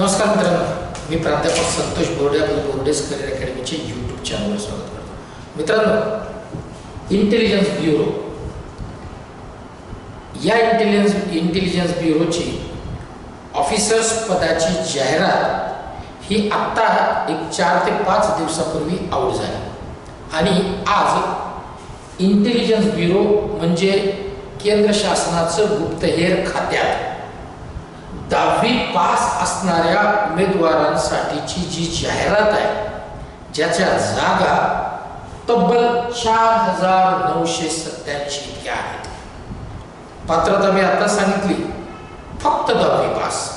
नमस्कार मित्रांनो मी प्राध्यापक संतोष बोर्डे आपलं बोर्डेस करिअर अकॅडमीचे यूट्यूब चॅनलवर स्वागत करतो. मित्रांनो इंटेलिजन्स ब्युरो या इंटेलिजन्स इंटेलिजन्स ब्युरोची ऑफिसर्स पदाची जाहिरात ही आत्ता एक चार ते पाच दिवसापूर्वी आऊट झाली. आणि आज इंटेलिजन्स ब्युरो म्हणजे केंद्र शासनाचं गुप्तहेर खात्यात. दहावी पास असणाऱ्या उमेदवारांसाठीची जी जाहिरात आहे ज्याच्या जागा तब्बल चार हजार नऊशे सत्याऐंशी इतक्या आहेत. पात्रता मी आता सांगितली फक्त दहावी पास.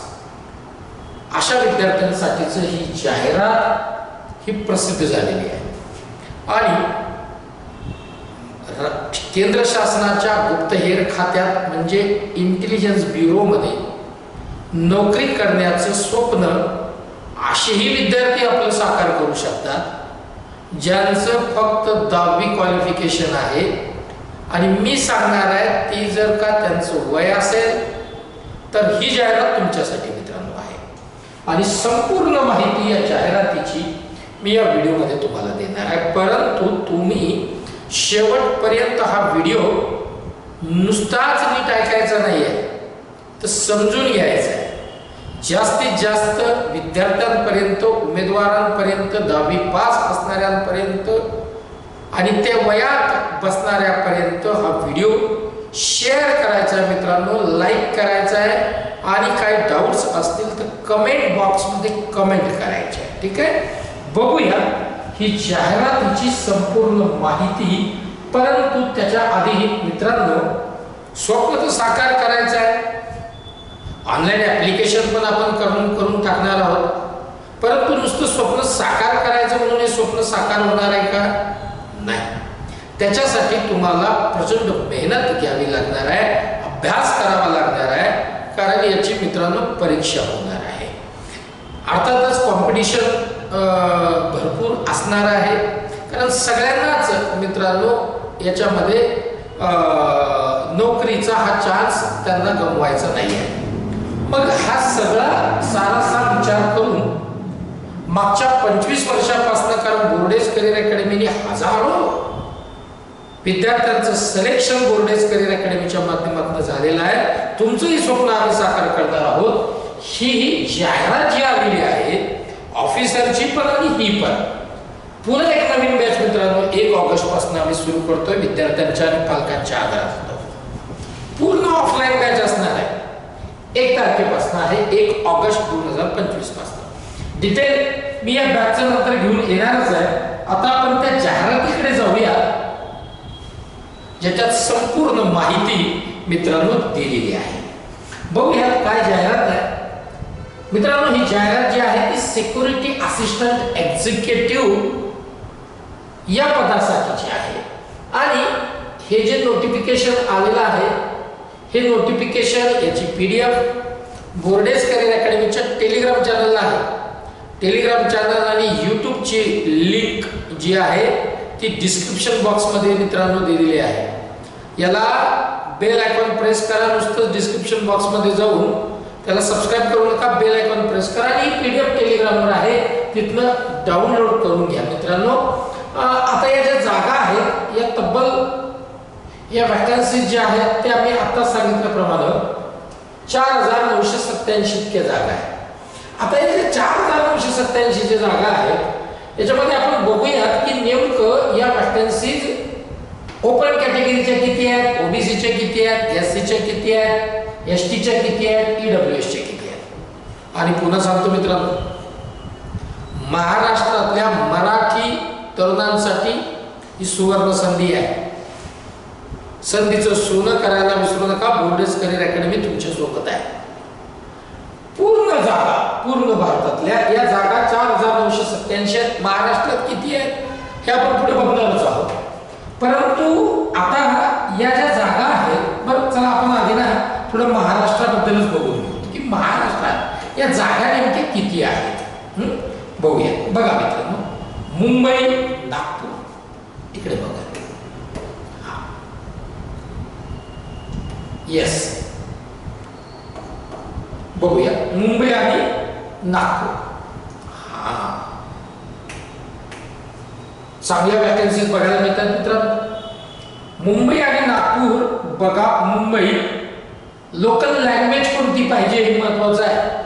अशा विद्यार्थ्यांसाठीच ही जाहिरात ही प्रसिद्ध झालेली आहे. आणि र- केंद्र शासनाच्या गुप्तहेर खात्यात म्हणजे इंटेलिजन्स ब्युरोमध्ये नोकरी करण्याचं स्वप्न असेही विद्यार्थी आपलं साकार करू शकतात ज्यांचं फक्त दहावी क्वालिफिकेशन आहे. आणि मी सांगणार आहे ती जर का त्यांचं वय असेल तर ही जाहिरात तुमच्यासाठी मित्रांनो आहे. आणि संपूर्ण माहिती या जाहिरातीची मी या व्हिडिओमध्ये तुम्हाला देणार आहे. परंतु तुम्ही शेवटपर्यंत हा व्हिडिओ नुसताच नीट ऐकायचा नाही आहे तर समजून घ्यायचं आहे. जास्तीत जास्त विद्यार्थ्यांपर्यंत उमेदवारांपर्यंत दहावी पास असणाऱ्यांपर्यंत आणि ते वयात बसणाऱ्यापर्यंत हा व्हिडिओ शेअर करायचा आहे मित्रांनो लाईक करायचा आहे आणि काही डाऊट्स असतील तर कमेंट बॉक्समध्ये कमेंट करायचे आहे ठीक आहे? बघूया ही जाहिरातीची संपूर्ण माहिती परंतु त्याच्या आधी मित्रांनो स्वप्न तर साकार करायचं आहे. ऑनलाईन ॲप्लिकेशन पण आपण करून करून टाकणार आहोत. परंतु नुसतं स्वप्न साकार करायचं म्हणून हे स्वप्न साकार होणार आहे का? नाही. त्याच्यासाठी तुम्हाला प्रचंड मेहनत घ्यावी लागणार आहे अभ्यास करावा लागणार आहे कारण याची मित्रांनो परीक्षा होणार आहे. अर्थातच कॉम्पिटिशन भरपूर असणार आहे. कारण सगळ्यांनाच मित्रांनो याच्यामध्ये नोकरीचा हा चान्स त्यांना गमवायचा नाही आहे मग हा सगळा सारासा विचार करून मागच्या पंचवीस वर्षापासून कारण बोर्डेज करिअर अकॅडमीने हजारो विद्यार्थ्यांचं सिलेक्शन बोर्डेज करिअर अकॅडमीच्या माध्यमातून झालेलं आहे. तुमचंही स्वप्न आम्ही साकार करणार आहोत. ही जाहिरात जी आलेली आहे ऑफिसरची पण आणि ही पण. पुन्हा एक नवीन बॅच मित्रांनो एक ऑगस्टपासून आम्ही सुरू करतोय विद्यार्थ्यांच्या आणि पालकांच्या आधारात. पूर्ण ऑफलाईन बॅच असणार आहे. एक तारखेपासून आहे एक ऑगस्ट दोन हजार पंचवीसपासून. डिटेल मी या बॅचचं नंतर घेऊन येणारच आहे. आता आपण त्या जाहिरातीकडे जाऊया ज्याच्यात संपूर्ण माहिती मित्रांनो दिलेली आहे. बघूयात काय जाहिरात आहे. मित्रांनो ही जाहिरात जी आहे ती सिक्युरिटी असिस्टंट एक्झिक्युटिव्ह या पदासाठीची आहे. आणि हे जे नोटिफिकेशन आलेलं आहे हे नोटिफिकेशन याची P D F Bordes career अकॅडमीच्या Telegram चॅनलला आहे. टेलिग्राम चॅनल आणि यूट्यूबची लिंक जी आहे ती डिस्क्रिप्शन बॉक्समध्ये मित्रांनो दिलेली आहे. याला बेल आयकॉन प्रेस करा नुसतं डिस्क्रिप्शन बॉक्समध्ये जाऊन त्याला सबस्क्राईब करू नका बेल आयकॉन प्रेस करा आणि पी डी एफ टेलिग्रामवर आहे तिथनं डाउनलोड करून घ्या. मित्रांनो आता या ज्या जागा आहेत या तब्बल या वॅकन्सीज ज्या आहेत त्या आम्ही आता सांगितल्याप्रमाणे चार हजार नऊशे सत्याऐंशी इतक्या जागा आहेत. आता या चार हजार नऊशे सत्याऐंशी ज्या जागा आहेत याच्यामध्ये आपण बघूयात की नेमकं या वॅकन्सीज ओपन कॅटेगरीच्या किती आहेत ओबीसीच्या किती आहेत एस सीच्या किती आहेत एस टीच्या किती आहेत ईडब्ल्यू एसच्या किती आहेत? आणि पुन्हा सांगतो मित्रांनो महाराष्ट्रातल्या मराठी तरुणांसाठी ही सुवर्ण संधी आहे. संधीचं सोनं करायला विसरू नका बोर्डर्स करिअर अकॅडमी तुमच्यासोबत आहे. पूर्ण जागा पूर्ण भारतातल्या या जागा चार हजार नऊशे सत्याऐंशी आहेत. महाराष्ट्रात किती आहेत? हे आपण पुढे बघणारच आहोत. परंतु आता या ज्या जागा आहेत बरं चला आपण आधी ना थोडं महाराष्ट्राबद्दलच बघून घेऊ. की महाराष्ट्रात या जागा नेमक्या किती आहेत? बघूया. बघा मित्रांनो. मुंबई नागपूर इकडे बघा येस बघूया मुंबई आणि नागपूर हा चांगल्या वॅकन्सीज बघायला मिळतात मित्रांनो मुंबई आणि नागपूर बघा मुंबई लोकल लँग्वेज कोणती पाहिजे हे महत्वाचं आहे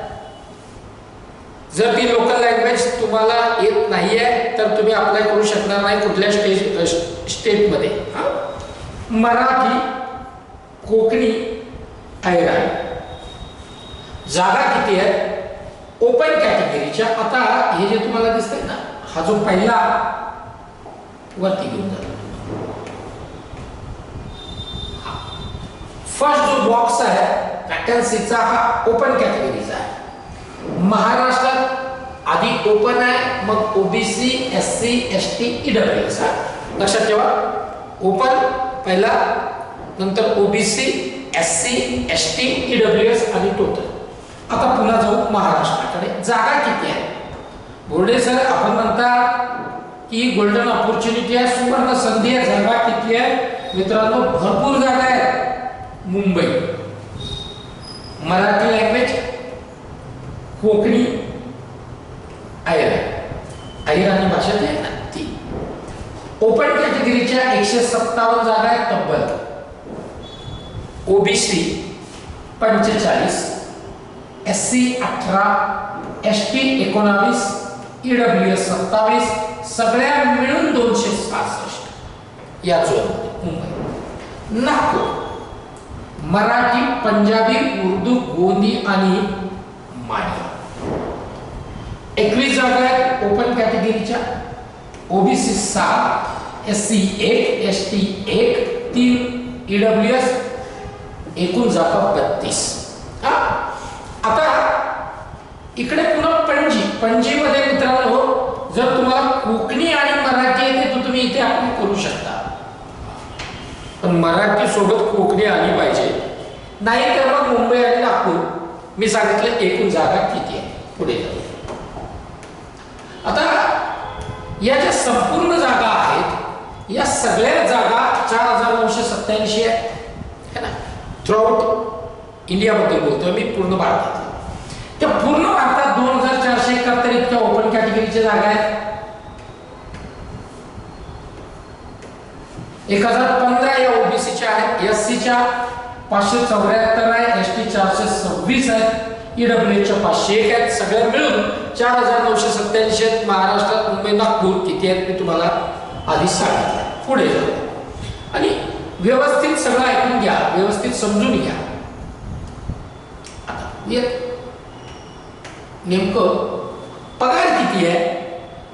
जर ती लोकल लँग्वेज तुम्हाला येत नाहीये तर तुम्ही अप्लाय करू शकणार नाही कुठल्या स्टेज स्टेटमध्ये हा? मराठी कोकणी ऐराणी जागा किती आहेत ओपन कॅटेगरीच्या आता हे जे तुम्हाला दिसतंय ना हा जो पहिला वरती घेऊन जातो फर्स्ट जो बॉक्स आहे वॅकन्सीचा हा ओपन कॅटेगरीचा आहे. महाराष्ट्रात आधी ओपन आहे मग OBC S C S T EW S आहे. लक्षात ठेवा. ओपन पहिला नंतर OBC S C S T W S आणि टोटल. आता पुन्हा जाऊ महाराष्ट्राकडे. जागा किती आहे? बोर्डे सर आपण म्हणता की गोल्डन ऑपॉर्च्युनिटी आहे सुवर्ण संधी आहे जागा किती आहे? मित्रांनो भरपूर जागा आहेत. मुंबई. मराठी लँग्वेज कोकणी आयर. आयराणी भाषा जी आहे ना ती. ओपन कॅटेगरीच्या एकशे सत्तावन्न जागा आहेत तब्बल. ओबीसी पंचेचाळीस एस सी अठरा एस टी एकोणावीस ईडब्ल्यू एस सत्तावीस सगळ्या मिळून दोनशे सहासष्ट. या झोनमध्ये मुंबई. नागपूर. मराठी पंजाबी उर्दू गोंदी आणि माळी. एकवीस जागा आहेत ओपन कॅटेगरीच्या ओबीसी सात एस सी एक एस टी एक तीन ईडब्ल्यू एस एकूण जागा बत्तीस. हा? आता इकडे पुन्हा पणजी. पणजीमध्ये मित्रांनो हो, जर तुम्हाला कोकणी आणि मराठी येते तर तुम्ही इथे आपण करू शकता. पण मराठी सोबत कोकणी आली पाहिजे. नाही तर मग मुंबई आणि नागपूर. मी सांगितलं एकूण जागा किती आहे? पुढे आता या ज्या संपूर्ण जागा आहेत या सगळ्या जागा चार हजार नऊशे सत्याऐंशी आहेत थ्रूआउट इंडियाबद्दल बोलतोय मी पूर्ण भारतात. त्या पूर्ण भारतात दोन हजार चारशे एकाहत्तर इतक्या ओपन कॅटेगरीच्या जागा आहेत. एक हजार पंधरा या ओबीसीच्या आहेत एस सीच्या पाचशे चौऱ्याहत्तर आहे एस टी चारशे सव्वीस आहेत ईडब्ल्यू च्या पाचशे एक आहेत. सगळ्या मिळून चार हजार नऊशे सत्याऐंशी आहेत. महाराष्ट्रात मुंबई नागपूर किती आहेत मी तुम्हाला आधी सांगितलं. पुढे आणि व्यवस्थित सगळं ऐकून घ्या व्यवस्थित समजून घ्या. आता नेमकं पगार किती आहे?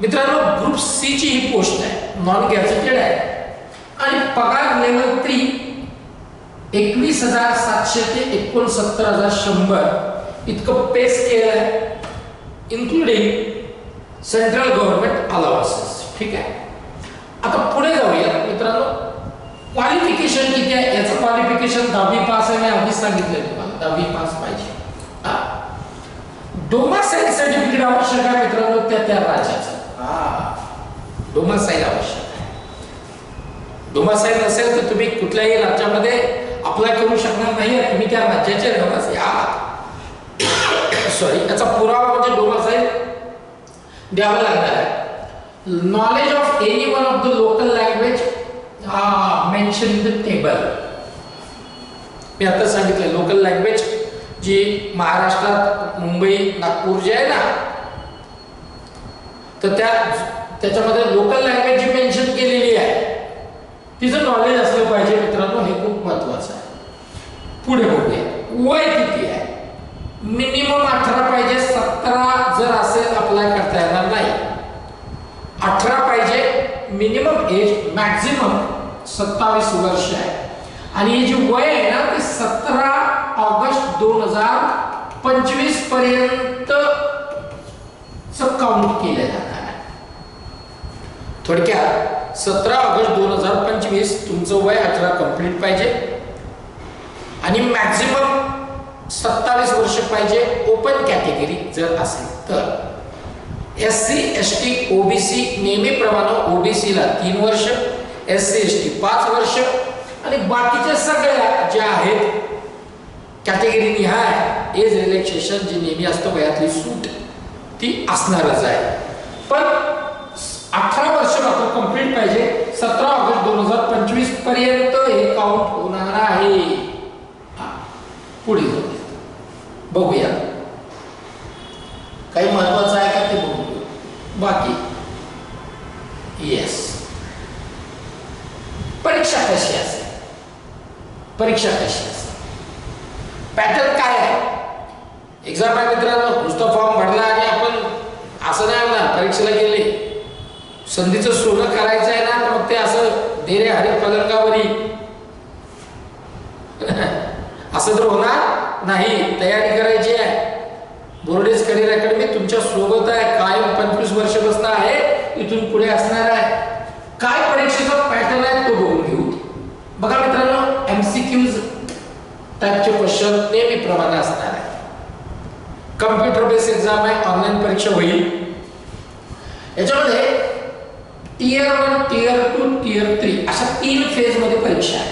मित्रांनो ग्रुप सी ची ही पोस्ट आहे. नॉन गॅझेटेड आहे. आणि पगार लेवल थ्री एकवीस हजार सातशे ते एकोणसत्तर हजार शंभर. इतकं पे स्केल आहे इन्क्लुडिंग सेंट्रल गव्हर्नमेंट अलावन्सेस ठीक आहे? आता पुढे जाऊया मित्रांनो. क्वालिफिकेशन किती आहे? याचं क्वालिफिकेशन दहावी पास आहे मी आधीच सांगितलंय तुम्हाला. दहावी पास पाहिजे. हा. डोमासाईल सर्टिफिकेट आवश्यक आहे मित्रांनो त्या त्या राज्याचं. हा. डोमासाईल आवश्यक आहे. डोमासाईल नसेल तर तुम्ही कुठल्याही राज्यामध्ये अप्लाय करू शकणार नाही तुम्ही त्या राज्याचे रहिवासी आहात. सॉरी याचा पुरावा म्हणजे डोमासाईल द्यावा लागणार आहे. Knowledge of any one of the local language हा मेन्शन इन द टेबल मी आता सांगितलं लोकल लँग्वेज जी महाराष्ट्रात मुंबई नागपूर जे आहे ना तर त्या त्याच्यामध्ये लोकल लँग्वेज जी मेन्शन केलेली आहे तिचं नॉलेज असलं पाहिजे मित्रांनो हे खूप महत्वाचं आहे. पुढे बघूया. वय किती आहे? मिनिमम अठरा पाहिजे सतरा जर असेल अप्लाय करता येणार नाही. अठरा पाहिजे मिनिमम एज मॅक्झिमम सत्तावीस वर्ष आहे. आणि हे जे वय आहे ना ते सतरा ऑगस्ट दोन हजार पंचवीसपर्यंत काउंट केलं जाणार आहे. थोडक्यात सतरा ऑगस्ट दोन हजार पंचवीस तुमचं वय अठरा कंप्लीट पाहिजे. आणि मॅक्झिमम सत्तावीस वर्ष पाहिजे ओपन कॅटेगरी जर असेल तर. S C S T OBC नेहमीप्रमाणे ओबीसीला तीन वर्ष एस सी एस टी पाच वर्ष. आणि बाकीच्या सगळ्या ज्या आहेत कॅटेगरी निहाय एज रिलॅक्सेशन जी नेहमी असतं वयातली सूट ती असणारच आहे. पण अठरा वर्ष मात्र कंप्लीट पाहिजे. सतरा ऑगस्ट दोन हजार पंचवीसपर्यंत हे काउंट होणार आहे. पुढे जाऊया. बघूया. काही महत्वाचं आहे का ते बघूया बाकी येस परीक्षा कशी असेल परीक्षा कशी असेल पॅटर्न काय आहे? एक्झाम आहे मित्रांनो नुसतं फॉर्म भरला आणि आपण असं नाही होणार परीक्षेला गेले. संधीचं सोनं करायचं आहे ना तर मग ते असं धीरे हरे पलंगावरी. असं तर होणार नाही तयारी करायची आहे. बोर्डेज करिअर अकॅडमी तुमच्यासोबत आहे कायम पंचवीस वर्ष बसणं आहे इथून पुढे असणार आहे. काय परीक्षेचा पॅटर्न आहे तो बघून घेऊ. बघा मित्रांनो एमसीक्यूज टाईपचे क्वेश्चन नेहमीप्रमाणे असणार आहे कम्प्युटर बेस्ड एक्झाम आहे ऑनलाईन परीक्षा होईल. याच्यामध्ये tier one tier two tier three अशा तीन फेजमध्ये परीक्षा आहे.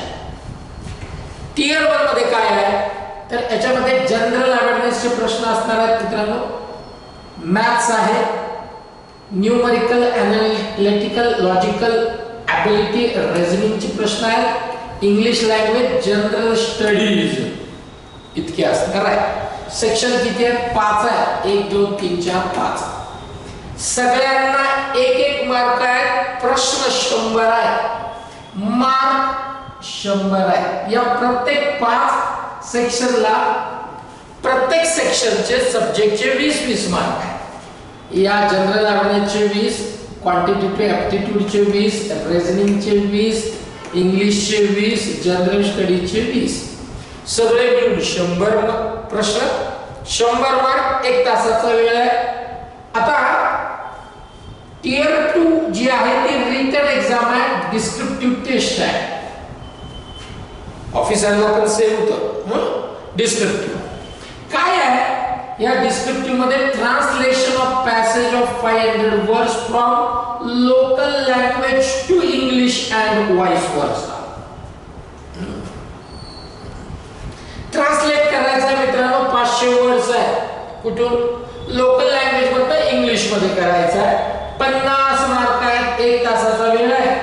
टियर वनमध्ये काय आहे? तर याच्यामध्ये जनरल अवेअरनेसचे प्रश्न असणार आहेत मित्रांनो. मॅथ्स आहे न्यूमरिकल अनालिटिकल लॉजिकल ॲबिलिटी रेझनिंगचे प्रश्न आहेत. इंग्लिश लँग्वेज जनरल स्टडीज इतके असणार आहे. सेक्शन किती आहे? पाच आहे. एक दोन तीन चार पाच. सगळ्यांना एक एक मार्क आहे प्रश्न शंभर आहे. मार्क शंभर आहे. या प्रत्येक पाच सेक्शनला प्रत्येक सेक्शनचे सब्जेक्टचे वीस वीस मार्क आहे या जनरल अवेअरनेसचे वीस क्वांटिटेटिव्ह ॲप्टिट्यूडचे वीस रेझनिंगचे वीस इंग्लिशचे वीस जनरल स्टडीचे वीस. सगळे मिळून शंभर प्रश्न. शंभर मार्क एक तासाचा वेळ आहे. आता टीयर टू जी आहे ती रिटर्न एक्झाम आहे डिस्क्रिप्टिव्ह टेस्ट आहे. ऑफिसरला पण सेम होतं. डिस्क्रिप्टिव्ह काय आहे? या डिस्क्रिप्टिव्हमध्ये translation of passage of five hundred words from local language to English and vice versa translate करायचं मित्रांनो पाचशे वर्ड्स आहे. कुठून? लोकल लँग्वेज मधनं इंग्लिशमध्ये करायचं आहे. पन्नास मार्क आहेत एक तासाचा वेळ आहे.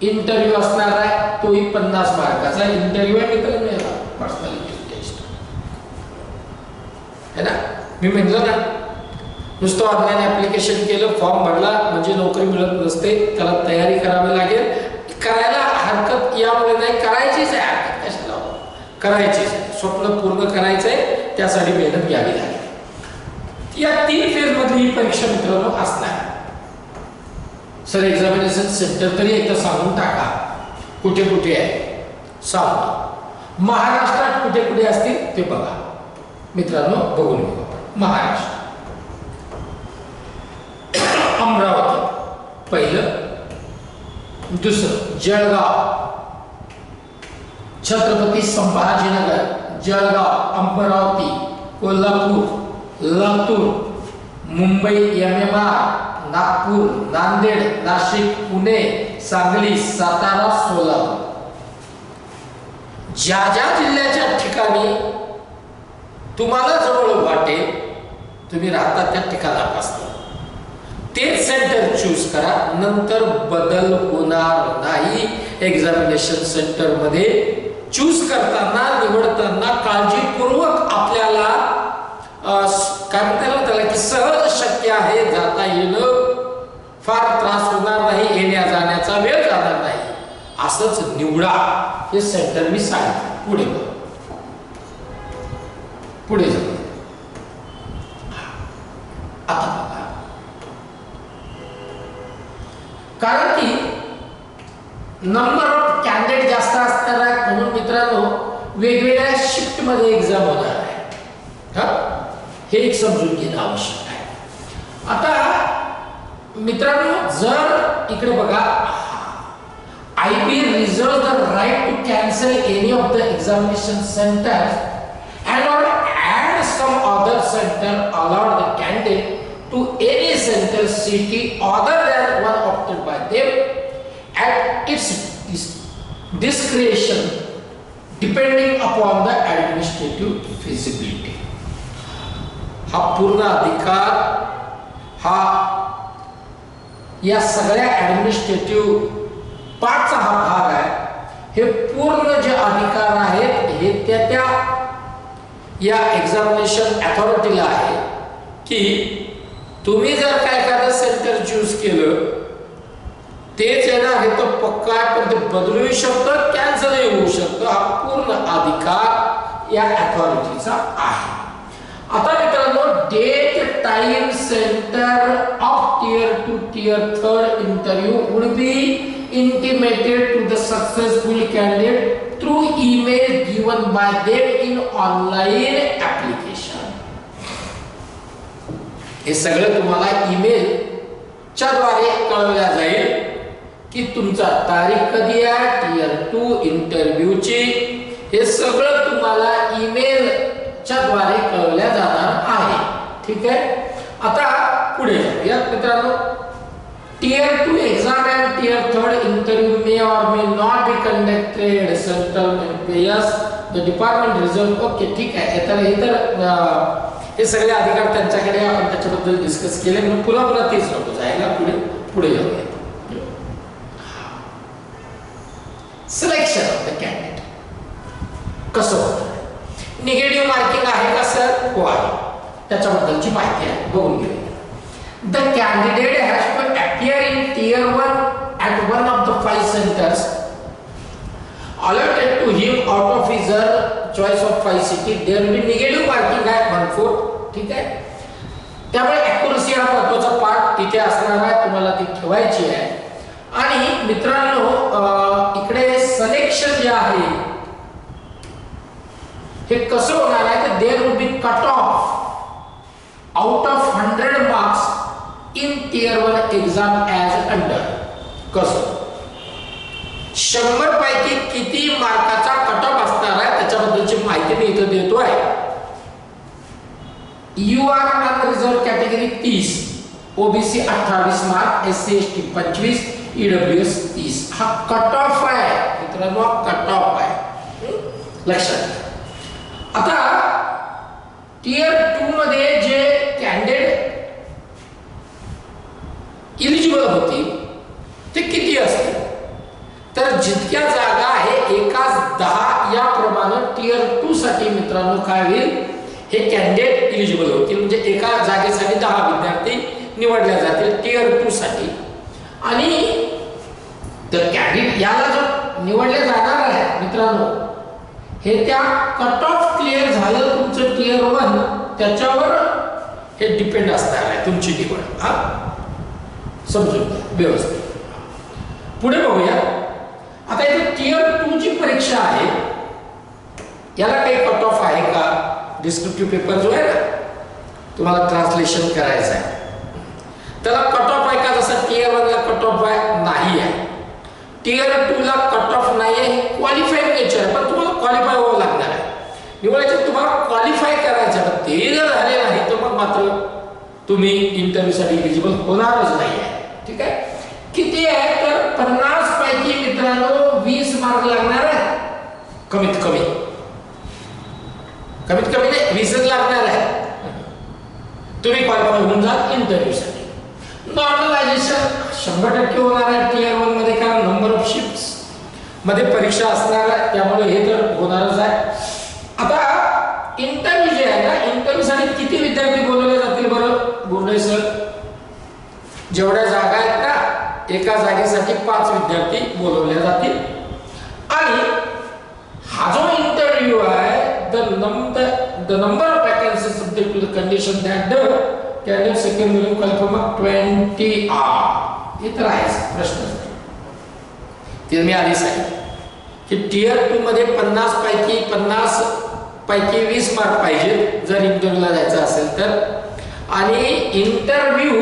इंटरव्ह्यू असणार आहे तोही पन्नास मार्काचा इंटरव्ह्यू आहे मित्रांनो पर्सनॅलिटी है ना? मी म्हटलं ना नुसतं ऑनलाईन ॲप्लिकेशन केलं फॉर्म भरला म्हणजे नोकरी मिळत नसते त्याला तयारी करावी लागेल. करायला हरकत यामुळे नाही करायचीच आहे हरकत कशाला? करायचीच आहे. स्वप्न पूर्ण करायचंय त्यासाठी मेहनत घ्यावी लागेल. या तीन फेजमधली ही परीक्षा मित्रांनो असणार सर एक्झामिनेशन सेंटर तरी एकदा सांगून टाका. कुठे कुठे आहे? सांगतो. महाराष्ट्रात कुठे कुठे असतील ते बघा. मित्रांनो बघून घेऊ महाराष्ट्र. अमरावती. पहिलं. दुसरं Jalgaon. Chhatrapati Sambhajinagar Jalgaon Amravati Kolhapur Latur Mumbai M M R Nagpur Nanded Nashik Pune Sangli Satara Solapur. ज्या ज्या जिल्ह्याच्या ठिकाणी तुम्हाला जवळ वाटेल तुम्ही राहता त्या ठिकाणापासून तेच सेंटर चूज करा नंतर बदल होणार नाही. एक्झामिनेशन सेंटरमध्ये चूज करताना निवडताना काळजीपूर्वक आपल्याला काय म्हणता त्याला की सहज शक्य आहे जाता येणं. फार त्रास होणार नाही येण्या जाण्याचा वेळ जाणार नाही. असंच निवडा हे सेंटर मी सांगितलं पुढे पुढे जाऊ. आता बघा. कारण की नंबर ऑफ कॅन्डिडेट जास्त असणार आहे म्हणून मित्रांनो वेगवेगळ्या शिफ्टमध्ये एक्झाम होणार आहे. हा? हे एक समजून घेणं आवश्यक आहे. आता मित्रांनो जर इकडे बघा. I B reserve the right to cancel any of the examination centre some other centre allowed the candidate to any center city other than one opted by them at its discretion depending upon the administrative feasibility हा पूर्ण अधिकार हा या सगळ्या administrative पार्टचा हा भाग आहे हे पूर्ण जे अधिकार आहेत हे त्या त्या या एक्झामिनेशन अथॉरिटीला आहे की तुम्ही जर काय एखादं सेंटर चूज केलं तेच येणार हे तर पक्का आहे पण ते बदलूही शकतं कॅन्सलही होऊ शकतं. हा पूर्ण अधिकार या अथॉरिटीचा आहे. आता मित्रांनो date time centre of tier two tier third interview would be intimated to the successful candidate through email given by them in online application. हे सगळं तुम्हाला ईमेलच्या द्वारे कळवल्या जाईल की तुमचा तारीख कधी आहे टीयर टू इंटरव्ह्यूची हे सगळं तुम्हाला ईमेलच्या द्वारे कळवल्या जाणार आहे. ठीक आहे? आता पुढे या मित्रांनो Tier two exam and Tier third interview may or may not be conducted. Central yes the department result okay ठीक आहे. तर हे तर हे सगळे अधिकार त्यांच्याकडे आपण त्याच्याबद्दल डिस्कस केले. म्हणून पुन्हा पुन्हा तेच नको. जायला पुढे पुढे जाऊया सिलेक्शन ऑफ द कॅन्डिडेट कसं होतं? निगेटिव्ह मार्किंग आहे का सर हो आहे. त्याच्याबद्दलची माहिती आहे. बघून घेऊया. The candidate has to appear in tier 1 at one of the five centers. Allotted to him out of his uh, choice of five city there will be negative marking at one four ठीक आहे? त्यामुळे accuracy हा महत्त्वाचा part तिथे असणार आहे तुम्हाला ती ठेवायची आहे. आणि मित्रांनो इकडे सलेक्शन जे आहे हे कसं होणार आहे तर there will be cut off out of hundred marks in tier one exam as under कसं? शंभर पैकी किती मार्काचा कट ऑफ असणार आहे त्याच्याबद्दलची माहिती मी इथं देतो आहे यू आर अनरिझर्व कॅटेगरी तीस. ओबीसी अठ्ठावीस mark S C S T पंचवीस ईडब्ल्यू एस तीस. हा कट ऑफ आहे. मित्रांनो कट ऑफ आहे. लक्षात आता टियर टू मध्ये जे कॅन्डिडेट इलिजिबल होती. ते किती असतील तर जितक्या जागा आहे एकाच दहा याप्रमाणे टियर टू साठी मित्रांनो काय होईल? हे कॅन्डिडेट इलिजिबल होतील. म्हणजे एका जागेसाठी दहा विद्यार्थी निवडल्या जातील टियर टू साठी. आणि तर कॅन्डिडेट याला जो निवडले जाणार आहे मित्रांनो हे त्या कट ऑफ क्लिअर झालं तुमचं टियर वन त्याच्यावर हे डिपेंड असणार आहे तुमची निवड. हा? समजून घ्या व्यवस्थित. पुढे बघूया. आता इथे टीयर टू ची परीक्षा आहे याला काही कट ऑफ आहे का? डिस्क्रिप्टिव्ह पेपर जो आहे ना तुम्हाला ट्रान्सलेशन करायचं आहे. त्याला कट ऑफ आहे का? जसं टीयर वनला कट ऑफ आहे नाही आहे. टीयर टू ला कट ऑफ नाही आहे क्वालिफाईड नेचर आहे. पण तुम्हाला क्वालिफाय व्हावं लागणार आहे. निवडायचे तुम्हाला क्वालिफाय करायचं पण ते जर झाले नाही तर मग मात्र तुम्ही इंटरव्ह्यूसाठी इलिजिबल होणारच नाही आहे ठीक आहे? किती आहे तर पन्नास पैकी मित्रांनो वीस मार्क लागणार आहे. कमीत कमी. कमीत कमी नाही वीसच लागणार आहे. तुम्ही क्वालिफाय होऊन जा इंटरव्ह्यूसाठी नॉर्मलायझेशन शंभर टक्के होणार आहे टियर वनमध्ये कारण नंबर ऑफ शिफ्टमध्ये परीक्षा असणार आहे. त्यामुळे हे तर होणारच आहे. आता इंटरव्ह्यू जे आहे ना इंटरव्ह्यू साठी किती विद्यार्थी बोलवले जातील बरं? बोलले सर. जेवढ्या जागा आहेत ना एका जागेसाठी पाच विद्यार्थी बोलवले जातील. आणि हा जो इंटरव्ह्यू आहे the number the number of vacancy subject to the condition that the candidate second million qualify twenty are हे तर आहेच प्रश्न. ते मी आधी सांगितलं. की टीयर टू मध्ये पन्नास पैकी पन्नास पैकी वीस मार्क पाहिजेत. जर इंटरव्ह्यूला जायचं असेल तर. आणि इंटरव्ह्यू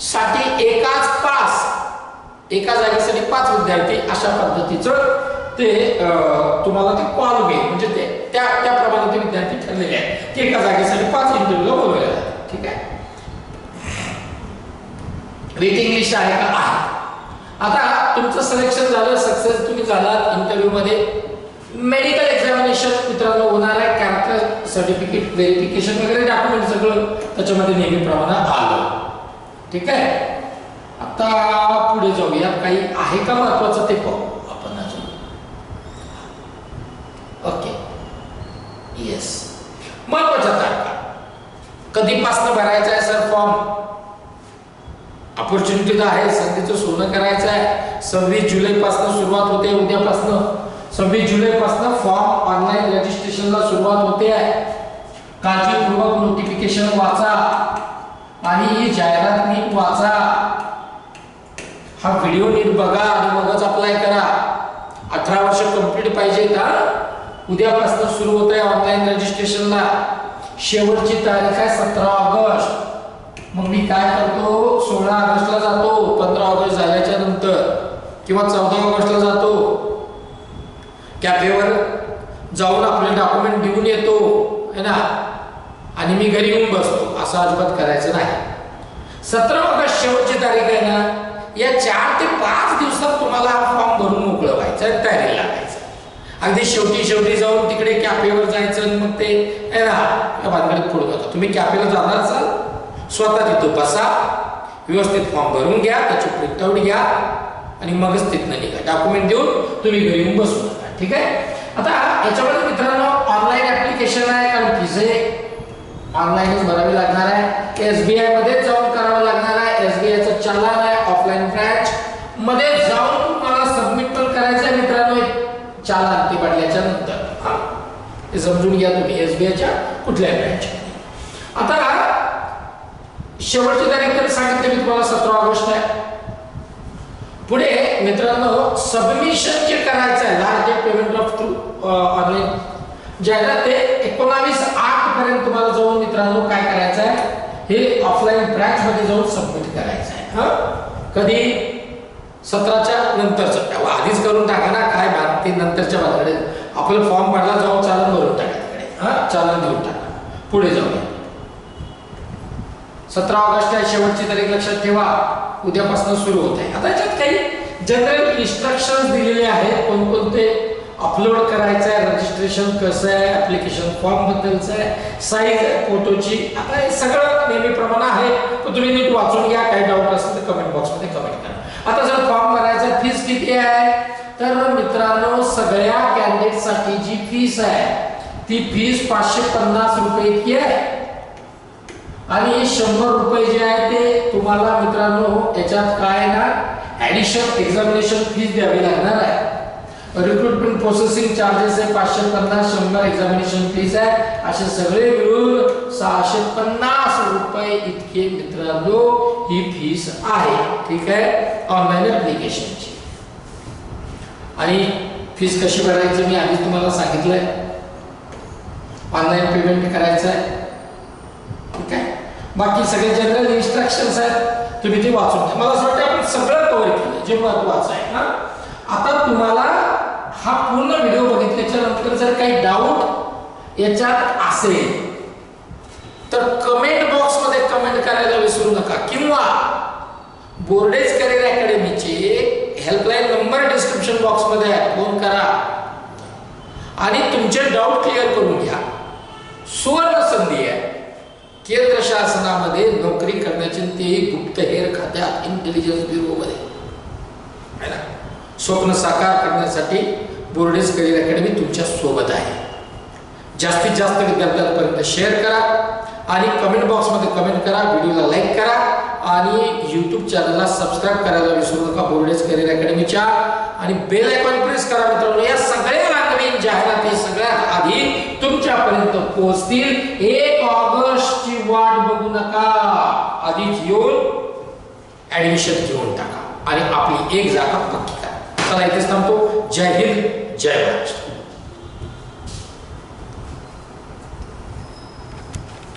साठी एकाच पास एका जागेसाठी पाच विद्यार्थी अशा पद्धतीचं ते तुम्हाला ते कॉल मिळेल. म्हणजे ते त्या त्याप्रमाणे ते विद्यार्थी ठरलेले आहेत. की एका जागेसाठी पाच इंटरव्ह्यूला बोलवले जातात ठीक आहे? वेटिंग लिस्ट आहे का? आहे. आता तुमचं सिलेक्शन झालं सक्सेस तुम्ही झालात इंटरव्ह्यू मध्ये. मेडिकल एक्झामिनेशन मित्रांनो होणार आहे. कॅरेक्टर सर्टिफिकेट व्हेरिफिकेशन वगैरे डॉक्युमेंट सगळं त्याच्यामध्ये नेहमीप्रमाणे आलं. ठीक आहे? आता पुढे जाऊया. काही आहे का महत्वाचं ते पाहू आपण अजून. ओके. येस महत्त्वाच्या तारखा. कधीपासून भरायचा आहे सर फॉर्म ऑपॉर्च्युनिटी तर आहे. संधीचं सोनं करायचं आहे. सव्वीस जुलैपासून सुरुवात होते उद्यापासून. सव्वीस जुलैपासून फॉर्म ऑनलाईन रजिस्ट्रेशनला सुरुवात होते आहे. काळजीपूर्वक नोटिफिकेशन वाचा. आणि ही जाहिरात नीट वाचा. हा व्हिडिओ नीट बघा आणि मगच अप्लाय करा. अठरा वर्ष कंप्लीट पाहिजे का उद्यापासून सुरू होत आहे ऑनलाईन रजिस्ट्रेशनला शेवटची तारीख आहे सतरा ऑगस्ट. मग मी काय करतो? सोळा ऑगस्टला जातो. पंधरा ऑगस्ट झाल्याच्यानंतर किंवा चौदा ऑगस्टला जातो. कॅफेवर जाऊन आपले डॉक्युमेंट देऊन येतो. है ना? आणि मी घरी येऊन बसतो. असं अजिबात करायचं नाही. सतरा ऑगस्ट शेवटची तारीख आहे ना या चार ते पाच दिवसात तुम्हाला हा फॉर्म भरून मोकळं व्हायचं तयारी लागायचं. अगदी शेवटी शेवटी जाऊन तिकडे कॅफेवर जायचं आणि मग ते आहे ना या पुढे जातो. तुम्ही कॅफेवर जाणार असाल स्वतः तिथं बसा व्यवस्थित फॉर्म भरून घ्या त्याची प्रिंटआउट घ्या आणि मगच तिथनं निघा. डॉक्युमेंट देऊन तुम्ही घरी येऊन बसू नका. ठीक आहे? आता याच्यामध्ये मित्रांनो ऑनलाईन ऍप्लिकेशन आहे कारण फीजे ऑनलाईनच भरावी लागणार आहे. एसबीआयमध्ये जाऊन करावं लागणार आहे. एसबीआय बी आयचं आहे ऑफलाईन ब्रँच मध्ये जाऊन तुम्हाला सबमिट पण करायचं आहे मित्रांनो चालान ते पडल्याच्या नंतर. हे. समजून घ्या तुम्ही एसबीआयच्या कुठल्या आयच्या ब्रँच आता शेवटची तारीख तर सांगितली मी तुम्हाला सतरा ऑगस्ट आहे. पुढे मित्रांनो सबमिशन जे करायचं आहे large payment of through online ज्याला ते एकोणावीस आठ पर्यंत तुम्हाला जाऊन मित्रांनो काय करायचं आहे हे ऑफलाईन ब्रँच मध्ये जाऊन सबमिट करायचं आहे हा? कधी? सतराच्या नंतरचं. आधीच करून टाका ना. काय बात? ते नंतरच्या बाजूकडे. आपलं फॉर्म भरला जाऊन चालन भरून टाका तिकडे. हा? चालन देऊन टाका. पुढे जाऊया सतरा ऑगस्ट आहे शेवटची तारीख लक्षात ठेवा. उद्यापासून सुरू होत आहे आता याच्यात काही जनरल इन्स्ट्रक्शन दिलेले आहेत. कोणकोणते? अपलोड करायचं आहे रजिस्ट्रेशन कसं आहे ऍप्लिकेशन फॉर्म बद्दलचं आहे साईज फोटोची आता हे सगळं नेहमीप्रमाणे आहे पण तुम्ही नीट वाचून घ्या काही डाऊट असेल तर कमेंट बॉक्समध्ये कमेंट करा. आता जर फॉर्म भरायचा फीस किती आहे? तर मित्रांनो सगळ्या कॅन्डिडेटसाठी जी फीस आहे ती फीस पाचशे पन्नास रुपये इतकी आहे. आणि शंभर रुपये जे आहे ते तुम्हाला मित्रांनो याच्यात काय ना ऍडिशन एक्झामिनेशन फीस द्यावी लागणार आहे. रिक्रुटमेंट प्रोसेसिंग चार्जेस आहे पाचशे पन्नास शंभर एक्झामिनेशन फीस आहे. असे सगळे मिळून सहाशे पन्नास रुपये इतके मित्रांनो ही फीस आहे. ठीक आहे? ऑनलाईन ऍप्लिकेशनची आणि फीस कशी भरायची मी आधी तुम्हाला सांगितलंय. ऑनलाईन पेमेंट करायचं आहे ठीक आहे? बाकी सगळे जनरल इन्स्ट्रक्शन्स आहेत. तुम्ही ते वाचून घ्या. मला असं वाटतं आपण सगळं कव्हर केलं जे महत्वाचं आहे ना. आता तुम्हाला हा पूर्ण व्हिडिओ बघितल्याच्या नंतर जर काही डाऊट याच्यात असेल तर कमेंट बॉक्समध्ये कमेंट करायला विसरू नका. किंवा बोर्डेज करिअर अकॅडमीचे हेल्पलाईन नंबर डिस्क्रिप्शन बॉक्समध्ये आहे फोन करा. आणि तुमचे डाऊट क्लिअर करून घ्या. सुवर्ण संधी आहे. केंद्र शासनामध्ये नोकरी करण्याची तेही गुप्तहेर खात्यात इंटेलिजन्स ब्युरोमध्ये स्वप्न साकार करण्यासाठी बोर्डेज करिअर अकॅडमी तुमच्यासोबत आहे. जास्तीत जास्त विद्यार्थ्यांपर्यंत शेअर करा आणि कमेंट बॉक्समध्ये कमेंट करा व्हिडिओला लाईक करा आणि यूट्यूब चॅनलला सबस्क्राईब करायला विसरू नका बोर्डेज करिअर अकॅडमीच्या. आणि बेल आयकॉन प्रेस करा मित्रांनो. या सगळ्या नवीन जाहिराती सगळ्यात आधी तुमच्यापर्यंत पोहोचतील. एक ऑगस्टची वाट बघू नका. आधीच येऊन ऍडमिशन घेऊन टाका. आणि आपली एक जागा पक्की करा. चला इथेच थांबतो. जय हिंद. जय महाराष्ट्र